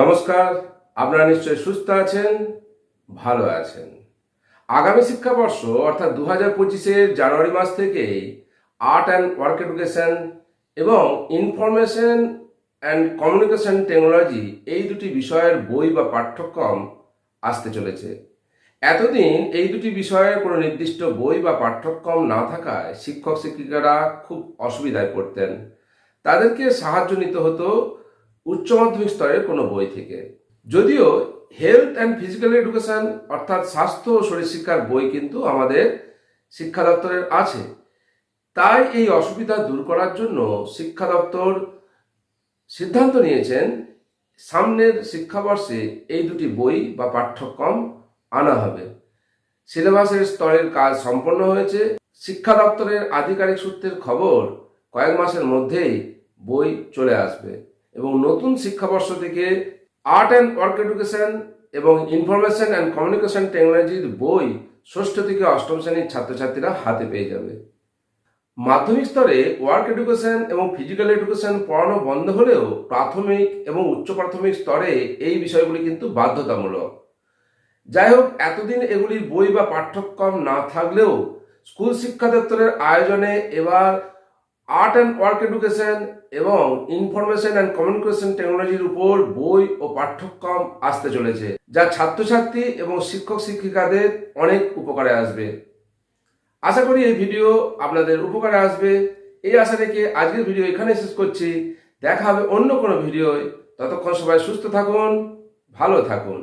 নমস্কার, আপনারা নিশ্চয়ই সুস্থ আছেন, ভালো আছেন। আগামী শিক্ষাবর্ষ, অর্থাৎ দু হাজার পঁচিশের জানুয়ারি মাস থেকে আর্ট অ্যান্ড ওয়ার্ক এডুকেশন এবং ইনফরমেশন অ্যান্ড কমিউনিকেশন টেকনোলজি এই দুটি বিষয়ের বই বা পাঠ্যক্রম আসতে চলেছে। এতদিন এই দুটি বিষয়ের কোনো নির্দিষ্ট বই বা পাঠ্যক্রম না থাকায় শিক্ষক শিক্ষিকারা খুব অসুবিধায় পড়তেন। তাদেরকে সাহায্য নিতে হতো উচ্চ মাধ্যমিক স্তরের কোনো বই থেকে। যদিও হেলথ অ্যান্ড ফিজিক্যাল এডুকেশন অর্থাৎ স্বাস্থ্য ও শরীরশিক্ষার বই কিন্তু আমাদের শিক্ষা দপ্তরের আছে। তাই এই অসুবিধা দূর করার জন্য শিক্ষা দপ্তর সিদ্ধান্ত নিয়েছেন, সামনের শিক্ষাবর্ষে এই দুটি বই বা পাঠ্যক্রম আনা হবে। সিলেবাসের স্তরের কাজ সম্পন্ন হয়েছে। শিক্ষা দপ্তরের আধিকারিক সূত্রের খবর, কয়েক মাসের মধ্যেই বই চলে আসবে। এবং নতুন শিক্ষাবর্ষ থেকে আর্ট অ্যান্ড ওয়ার্ক এডুকেশন এবং ইনফরমেশন অ্যান্ড কমিউনিকেশন টেকনোলজির বই ষষ্ঠ থেকে অষ্টম শ্রেণির ছাত্রছাত্রীরা হাতে পেয়ে যাবে। মাধ্যমিক স্তরে ওয়ার্ক এডুকেশন এবং ফিজিক্যাল এডুকেশন পড়ানো বন্ধ হলেও প্রাথমিক এবং উচ্চ প্রাথমিক স্তরে এই বিষয়গুলি কিন্তু বাধ্যতামূলক। যাই হোক এতদিন এগুলির বই বা পাঠ্যক্রম না থাকলেও স্কুল শিক্ষা দপ্তরের আয়োজনে এবার আর্ট অ্যান্ড ওয়ার্ক এডুকেশন এবং ইনফরমেশন অ্যান্ড কমিউনিকেশন টেকনোলজির উপর বই ও পাঠ্যক্রম আসতে চলেছে, যা ছাত্রছাত্রী এবং শিক্ষক শিক্ষিকাদের অনেক উপকারে আসবে। আশা করি এই ভিডিও আপনাদের উপকারে আসবে। এই আশা রেখে আজকের ভিডিও এখানে শেষ করছি। দেখা হবে অন্য কোনো ভিডিওয়। ততক্ষণ সবাই সুস্থ থাকুন, ভালো থাকুন।